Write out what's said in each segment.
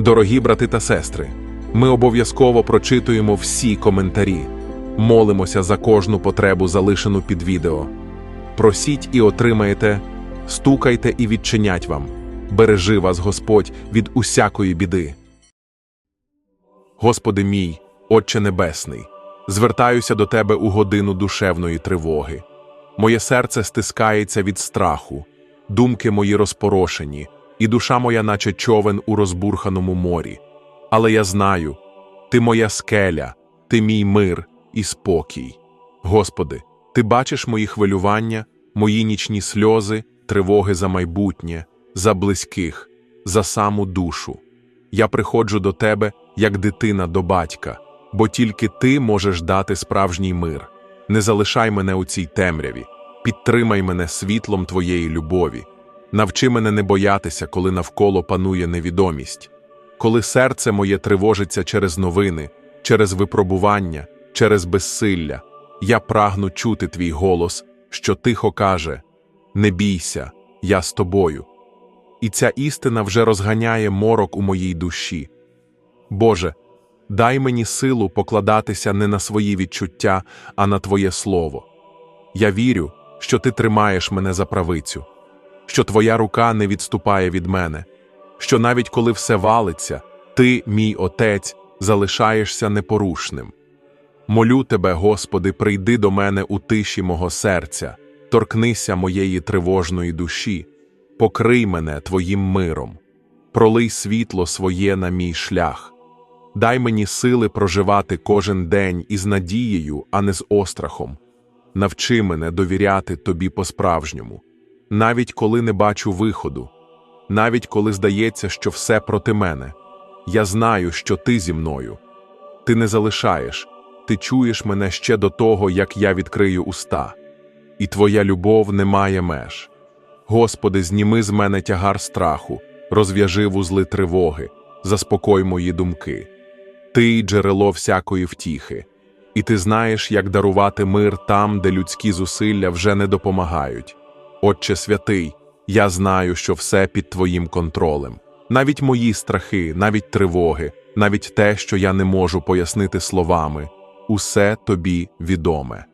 Дорогі брати та сестри, ми обов'язково прочитуємо всі коментарі, молимося за кожну потребу, залишену під відео. Просіть і отримаєте, стукайте і відчинять вам. Бережи вас Господь від усякої біди. Господи мій, Отче Небесний, звертаюся до Тебе у годину душевної тривоги. Моє серце стискається від страху, думки мої розпорошені, і душа моя, наче човен у розбурханому морі. Але я знаю, Ти моя скеля, Ти мій мир і спокій. Господи, Ти бачиш мої хвилювання, мої нічні сльози, тривоги за майбутнє, за близьких, за саму душу. Я приходжу до Тебе, як дитина до батька, бо тільки Ти можеш дати справжній мир. Не залишай мене у цій темряві, підтримай мене світлом Твоєї любові. Навчи мене не боятися, коли навколо панує невідомість, коли серце моє тривожиться через новини, через випробування, через безсилля. Я прагну чути твій голос, що тихо каже: Не бійся, я з тобою. І ця істина вже розганяє морок у моїй душі. Боже, дай мені силу покладатися не на свої відчуття, а на Твоє Слово. Я вірю, що Ти тримаєш мене за правицю, що Твоя рука не відступає від мене, що навіть коли все валиться, Ти, мій Отець, залишаєшся непорушним. Молю Тебе, Господи, прийди до мене у тиші мого серця, торкнися моєї тривожної душі, покрий мене Твоїм миром, пролий світло своє на мій шлях. Дай мені сили проживати кожен день із надією, а не з острахом. Навчи мене довіряти тобі по-справжньому, навіть коли не бачу виходу, навіть коли здається, що все проти мене. Я знаю, що ти зі мною. Ти не залишаєш, ти чуєш мене ще до того, як я відкрию уста, і твоя любов не має меж. Господи, зніми з мене тягар страху, розв'яжи вузли тривоги, заспокой мої думки. Ти джерело всякої втіхи, і ти знаєш, як дарувати мир там, де людські зусилля вже не допомагають. Отче святий, я знаю, що все під Твоїм контролем. Навіть мої страхи, навіть тривоги, навіть те, що я не можу пояснити словами, усе тобі відоме.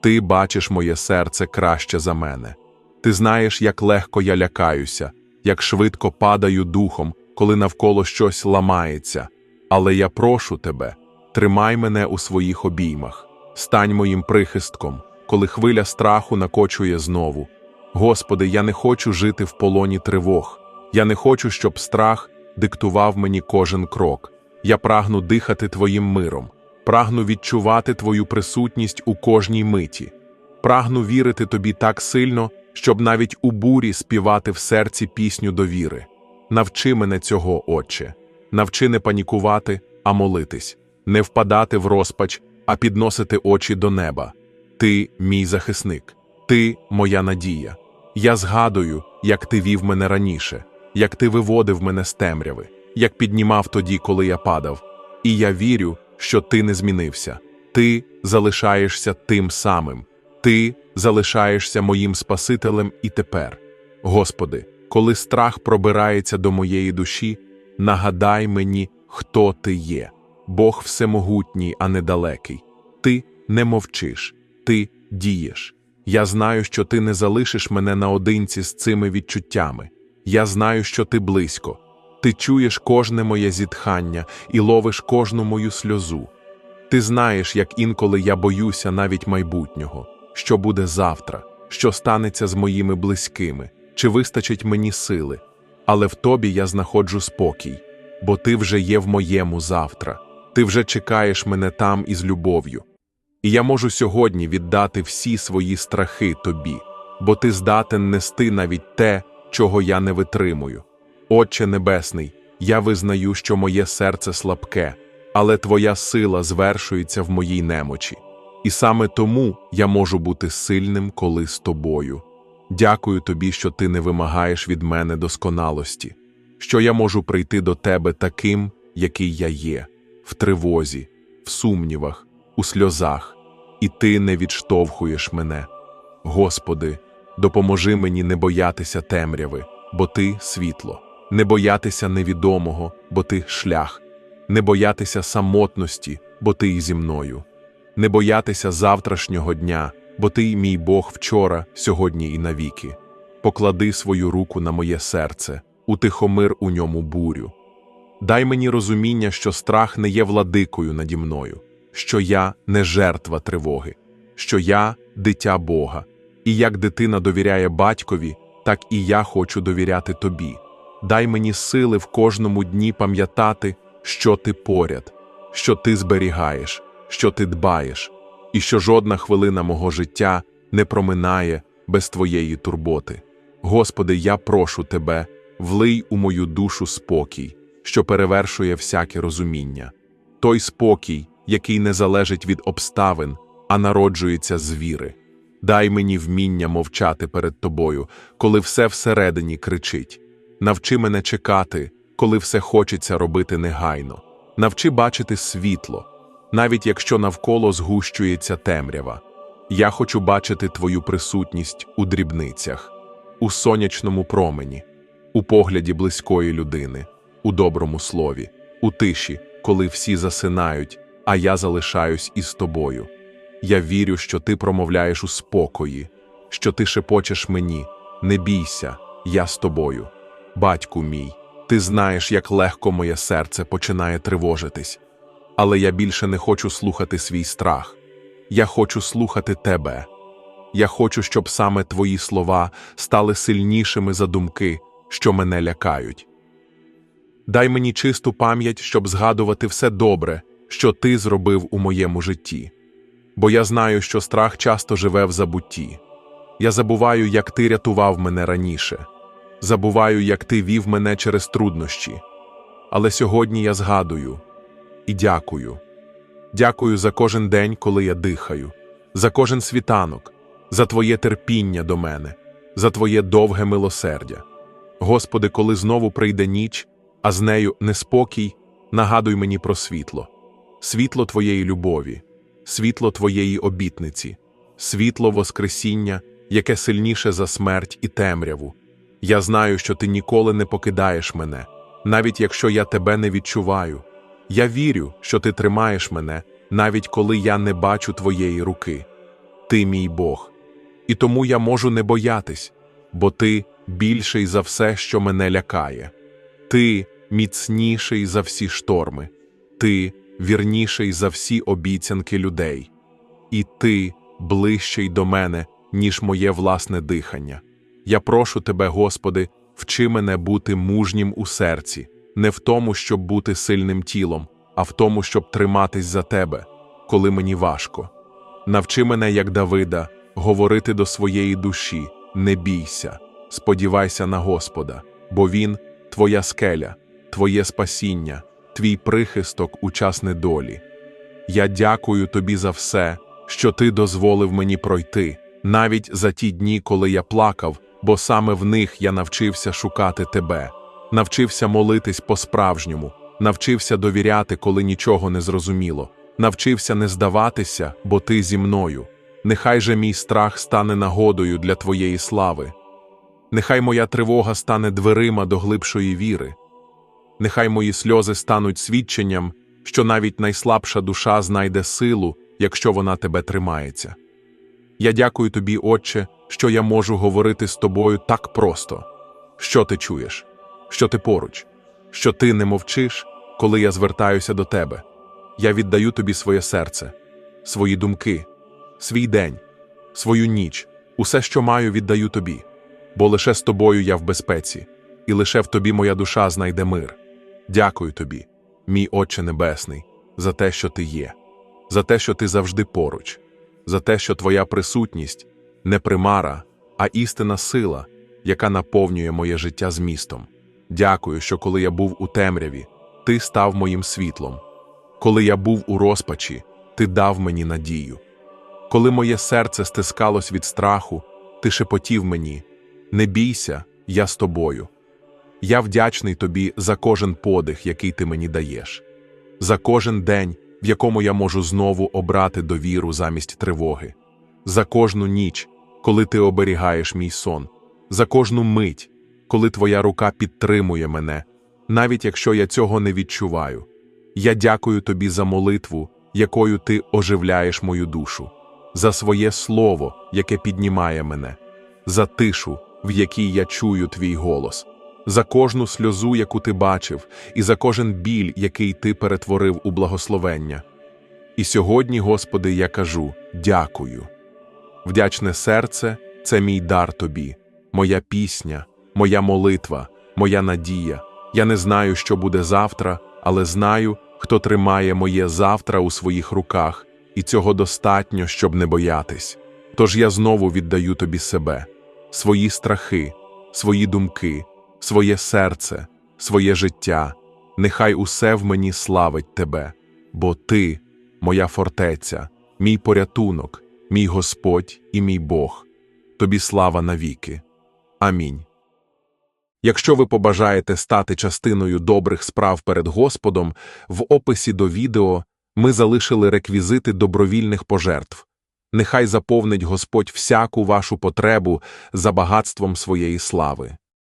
Ти бачиш моє серце краще за мене. Ти знаєш, як легко я лякаюся, як швидко падаю духом, коли навколо щось ламається. Але я прошу тебе, тримай мене у своїх обіймах, стань моїм прихистком, коли хвиля страху накочує знову. Господи, я не хочу жити в полоні тривог. Я не хочу, щоб страх диктував мені кожен крок. Я прагну дихати Твоїм миром, прагну відчувати Твою присутність у кожній миті, прагну вірити Тобі так сильно, щоб навіть у бурі співати в серці пісню довіри. Навчи мене цього, Отче, навчи не панікувати, а молитись, не впадати в розпач, а підносити очі до неба. Ти мій захисник, ти моя надія. Я згадую, як ти вів мене раніше, як ти виводив мене з темряви, як піднімав тоді, коли я падав. І я вірю, що ти не змінився. Ти залишаєшся тим самим, ти залишаєшся моїм Спасителем і тепер. Господи, коли страх пробирається до моєї душі, нагадай мені, хто ти є, Бог всемогутній, а недалекий. Ти не мовчиш, ти дієш. Я знаю, що ти не залишиш мене наодинці з цими відчуттями. Я знаю, що ти близько. Ти чуєш кожне моє зітхання і ловиш кожну мою сльозу. Ти знаєш, як інколи я боюся навіть майбутнього, що буде завтра, що станеться з моїми близькими, чи вистачить мені сили. Але в тобі я знаходжу спокій, бо ти вже є в моєму завтра, ти вже чекаєш мене там із любов'ю. І я можу сьогодні віддати всі свої страхи тобі, бо ти здатен нести навіть те, чого я не витримую. Отче Небесний, я визнаю, що моє серце слабке, але Твоя сила звершується в моїй немочі. І саме тому я можу бути сильним, коли з тобою. Дякую тобі, що ти не вимагаєш від мене досконалості, що я можу прийти до тебе таким, який я є, в тривозі, в сумнівах, у сльозах, і ти не відштовхуєш мене. Господи, допоможи мені не боятися темряви, бо ти світло. не боятися невідомого, бо ти шлях, не боятися самотності, бо ти і зі мною, не боятися завтрашнього дня, бо ти мій Бог вчора, сьогодні і навіки. Поклади свою руку на моє серце, утихомир у ньому бурю. Дай мені розуміння, що страх не є владикою наді мною, що я не жертва тривоги, що я дитя Бога, і як дитина довіряє батькові, так і я хочу довіряти тобі. Дай мені сили в кожному дні пам'ятати, що ти поряд, що ти зберігаєш, що ти дбаєш, і що жодна хвилина мого життя не проминає без твоєї турботи. Господи, я прошу тебе, влий у мою душу спокій, що перевершує всяке розуміння, той спокій, який не залежить від обставин, а народжується з віри. Дай мені вміння мовчати перед тобою, коли все всередині кричить. Навчи мене чекати, коли все хочеться робити негайно. Навчи бачити світло, навіть якщо навколо згущується темрява. Я хочу бачити твою присутність у дрібницях, у сонячному промені, у погляді близької людини, у доброму слові, у тиші, коли всі засинають, а я залишаюсь із тобою. Я вірю, що ти промовляєш у спокої, що ти шепочеш мені, не бійся, я з тобою. Батьку мій, ти знаєш, як легко моє серце починає тривожитись, але я більше не хочу слухати свій страх. Я хочу слухати тебе. Я хочу, щоб саме твої слова стали сильнішими за думки, що мене лякають. Дай мені чисту пам'ять, щоб згадувати все добре, що ти зробив у моєму житті. Бо я знаю, що страх часто живе в забутті. Я забуваю, як ти рятував мене раніше, забуваю, як ти вів мене через труднощі. Але сьогодні я згадую і дякую. Дякую за кожен день, коли я дихаю, за кожен світанок, за Твоє терпіння до мене, за Твоє довге милосердя. Господи, коли знову прийде ніч, а з нею неспокій, нагадуй мені про світло, світло Твоєї любові, світло Твоєї обітниці, світло Воскресіння, яке сильніше за смерть і темряву. Я знаю, що Ти ніколи не покидаєш мене, навіть якщо я тебе не відчуваю. Я вірю, що ти тримаєш мене, навіть коли я не бачу твоєї руки. Ти мій Бог. І тому я можу не боятись, бо ти більший за все, що мене лякає. Ти міцніший за всі шторми, ти вірніший за всі обіцянки людей, і ти ближчий до мене, ніж моє власне дихання. Я прошу тебе, Господи, вчи мене бути мужнім у серці не в тому, щоб бути сильним тілом, а в тому, щоб триматись за тебе, коли мені важко. Навчи мене, як Давида, говорити до своєї душі, не бійся, сподівайся на Господа, бо Він твоя скеля, твоє спасіння, твій прихисток у час недолі. Я дякую тобі за все, що ти дозволив мені пройти, навіть за ті дні, коли я плакав, бо саме в них я навчився шукати тебе навчився молитись по-справжньому, навчився довіряти, коли нічого не зрозуміло, навчився не здаватися, бо ти зі мною. Нехай же мій страх стане нагодою для твоєї слави. Нехай моя тривога стане дверима до глибшої віри. Нехай мої сльози стануть свідченням, що навіть найслабша душа знайде силу, якщо вона тебе тримається. Я дякую тобі, Отче, що я можу говорити з тобою так просто. Що ти чуєш? що ти поруч, що ти не мовчиш, коли я звертаюся до тебе. Я віддаю тобі своє серце, свої думки, свій день, свою ніч, усе, що маю, віддаю тобі, бо лише з тобою я в безпеці, і лише в тобі моя душа знайде мир. Дякую тобі, мій Отче Небесний, за те, що ти є, за те, що ти завжди поруч, за те, що твоя присутність не примара, а істина сила, яка наповнює моє життя змістом. Дякую, що коли я був у темряві, ти став моїм світлом. Коли я був у розпачі, ти дав мені надію. Коли моє серце стискалось від страху, ти шепотів мені: Не бійся, я з тобою. Я вдячний тобі за кожен подих, який ти мені даєш, за кожен день, в якому я можу знову обрати довіру замість тривоги, за кожну ніч, коли ти оберігаєш мій сон, за кожну мить, коли твоя рука підтримує мене, навіть якщо я цього не відчуваю. Я дякую тобі за молитву, якою ти оживляєш мою душу, за своє слово, яке піднімає мене, за тишу, в якій я чую твій голос, за кожну сльозу, яку ти бачив, і за кожен біль, який ти перетворив у благословення. І сьогодні, Господи, я кажу дякую. Вдячне серце це мій дар тобі, моя пісня, моя молитва, моя надія. Я не знаю, що буде завтра, але знаю, хто тримає моє завтра у своїх руках, і цього достатньо, щоб не боятись. Тож я знову віддаю тобі себе, свої страхи, свої думки, своє серце, своє життя. Нехай усе в мені славить тебе, бо ти моя фортеця, мій порятунок, мій Господь і мій Бог. Тобі слава навіки. Амінь. Якщо ви побажаєте стати частиною добрих справ перед Господом, в описі до відео ми залишили реквізити добровільних пожертв. Нехай заповнить Господь всяку вашу потребу за багатством своєї слави.